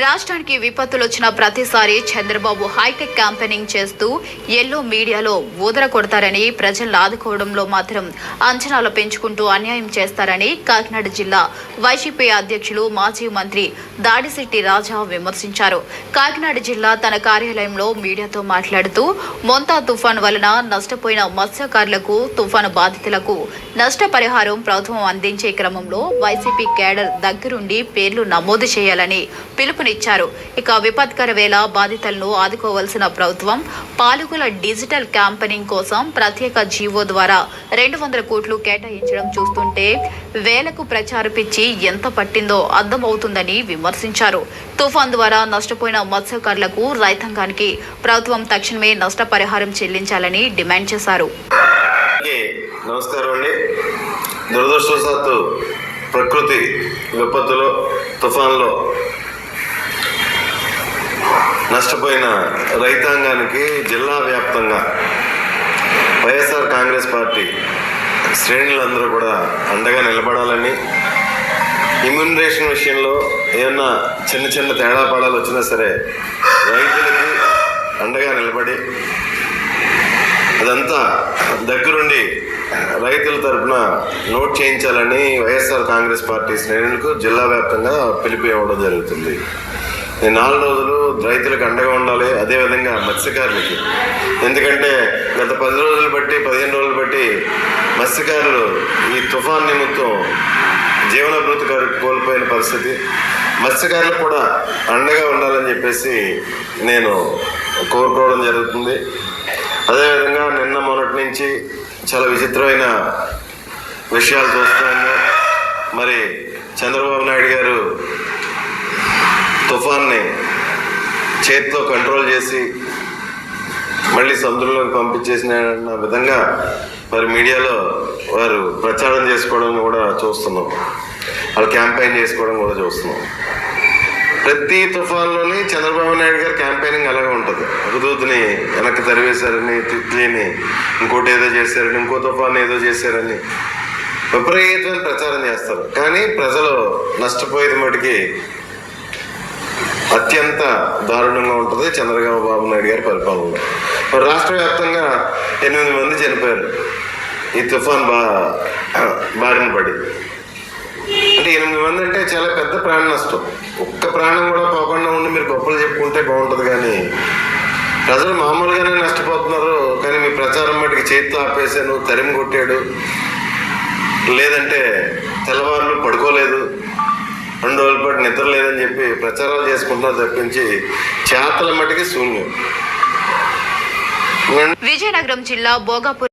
రాష్ట్రానికి విపత్తులు వచ్చిన ప్రతిసారి చంద్రబాబు హైటెక్ క్యాంపెయినింగ్ చేస్తూ ఎల్లో మీడియాలో ఊదర కొడతారని ప్రజలను ఆదుకోవడంలో మాత్రం అంచనాలు పెంచుకుంటూ అన్యాయం చేస్తారని కాకినాడ జిల్లా వైసీపీ అధ్యక్షులు మాజీ మంత్రి దాడిశెట్టి రాజా విమర్శించారు. కాకినాడ జిల్లా తన కార్యాలయంలో మీడియాతో మాట్లాడుతూ మొంతా తుఫాన్ వలన నష్టపోయిన మత్స్యకారులకు తుఫాను బాధితులకు నష్టపరిహారం ప్రభుత్వం అందించే క్రమంలో వైసీపీ కేడర్ దగ్గరుండి పేర్లు నమోదు చేయాలని పిలుపునిచ్చారు. ఇక విపత్కర వేళ బాధితులను ఆదుకోవాల్సిన ప్రభుత్వం పాలకుల డిజిటల్ క్యాంపెనింగ్ కోసం ప్రత్యేక జీవో ద్వారా రెండు వందల కోట్లు కేటాయించడం చూస్తుంటే వేలకు ప్రచారపిచ్చి ఎంత పట్టిందో అర్థమవుతుందని విమర్శించారు. తుఫాన్ ద్వారా నష్టపోయిన మత్స్యకారులకు రైతాంగానికి ప్రభుత్వం తక్షణమే నష్టపరిహారం చెల్లించాలని డిమాండ్ చేశారు. నమస్కారం అండి. దురదృష్టవశాత్తు ప్రకృతి విపత్తులో తుఫాన్లో నష్టపోయిన రైతాంగానికి జిల్లా వ్యాప్తంగా వైఎస్ఆర్ కాంగ్రెస్ పార్టీ శ్రేణులందరూ కూడా అండగా నిలబడాలని ఇమ్యూనరేషన్ విషయంలో ఏమన్నా చిన్న చిన్న తేడాపాడాలు వచ్చినా సరే రైతులకి అండగా నిలబడి అదంతా దగ్గరుండి రైతుల తరపున నోట్ చేయించాలని వైఎస్ఆర్ కాంగ్రెస్ పార్టీ శ్రేణులకు జిల్లా వ్యాప్తంగా పిలిపి ఇవ్వడం జరుగుతుంది. నేను నాలుగు రోజులు రైతులకు అండగా ఉండాలి అదేవిధంగా మత్స్యకారులకి ఎందుకంటే గత పది రోజులు బట్టి పదిహేను రోజులు బట్టి మత్స్యకారులు ఈ తుఫాన్ నిమిత్తం జీవనభృతి కోల్పోయిన పరిస్థితి. మత్స్యకారులకు కూడా అండగా ఉండాలని చెప్పేసి నేను కోరుకోవడం జరుగుతుంది. అదేవిధంగా నిన్న మొన్నటి నుంచి చాలా విచిత్రమైన విషయాలు చూస్తున్నాను. మరి చంద్రబాబు నాయుడు గారు తుఫాన్ని చేతితో కంట్రోల్ చేసి మళ్ళీ సముద్రంలోకి పంపించేసిన విధంగా మరి మీడియాలో వారు ప్రచారం చేసుకోవడం కూడా చూస్తున్నాం. వాళ్ళు క్యాంపెయిన్ చేసుకోవడం కూడా చూస్తున్నాం. ప్రతి తుఫాన్లోని చంద్రబాబు నాయుడు గారి క్యాంపెయినింగ్ అలాగే ఉంటుంది. హుదూద్ని వెనక్కి తరివేశారని తిట్లీని ఇంకోటి ఏదో చేశారని ఇంకో తుఫాన్ ఏదో చేశారని విపరీతమైన ప్రచారం చేస్తారు. కానీ ప్రజలు నష్టపోయేది మటుకి అత్యంత దారుణంగా ఉంటుంది చంద్రబాబు నాయుడు గారి పరిపాలన మరి రాష్ట్ర వ్యాప్తంగా ఎనిమిది మంది చనిపోయారు. ఈ తుఫాన్ బా బారిన పడి. అంటే ఎనిమిది మంది అంటే చాలా పెద్ద ప్రాణ నష్టం. ఒక్క ప్రాణం కూడా పోకుండా ఉండి మీరు గొప్పలు చెప్పుకుంటే బాగుంటుంది కానీ ప్రజలు మామూలుగానే నష్టపోతున్నారు కానీ మీ ప్రచారం మటుకు చేతితో ఆపేసాను తరిమి కొట్టాడు. లేదంటే నిద్ర లేదని చెప్పి ప్రచారాలు చేసుకుంటున్నారు తప్పించి చేతల మటుకి శూన్యం. విజయనగరం జిల్లా భోగాపురం